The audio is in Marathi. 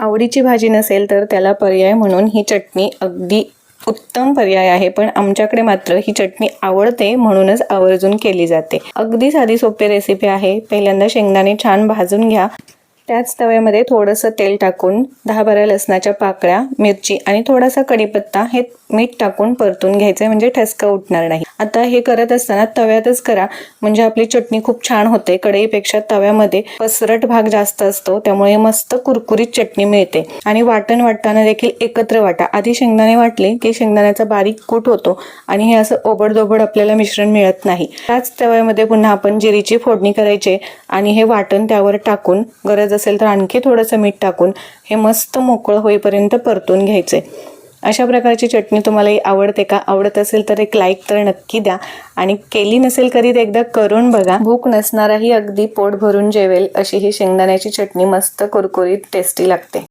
आवडीची भाजी नसेल तर त्याला पर्याय म्हणून ही चटणी अगदी उत्तम पर्याय आहे पण आमच्याकडे मात्र ही चटणी आवडते म्हणूनच आवर्जून केली जाते. अगदी साधी सोपी रेसिपी आहे. पहिल्यांदा शेंगदाणे छान भाजून घ्या. त्याच तव्यामध्ये थोडंसं तेल टाकून दहा बारा लसणाच्या पाकळ्या मिरची आणि थोडासा कढीपत्ता हे मीठ टाकून परतून घ्यायचं म्हणजे ठसका उठणार नाही. आता हे करत असताना तव्यातच करा म्हणजे आपली चटणी खूप छान होते. कढईपेक्षा तव्यामध्ये पसरट भाग जास्त असतो त्यामुळे मस्त कुरकुरीत चटणी मिळते. आणि वाटण वाटताना देखील एकत्र वाटा. आधी शेंगदाणे वाटले की शेंगदाण्याचा बारीक कूट होतो आणि हे असं ओबडदोबड आपल्याला मिश्रण मिळत नाही. त्याच तव्यामध्ये पुन्हा आपण जिरीची फोडणी करायची आणि हे वाटण त्यावर टाकून गरज असेल तर आणखी थोडंसं मीठ टाकून हे मस्त मोकळं होईपर्यंत परतून घ्यायचे. अशा प्रकारची चटणी तुम्हाला आवडते का? आवडत असेल तर एक लाईक तर नक्की द्या. आणि केली नसेल कधी ते एकदा करून बघा. भूक नसणाराही अगदी पोट भरून जेवेल अशी ही शेंगदाण्याची चटणी मस्त कुरकुरीत टेस्टी लागते.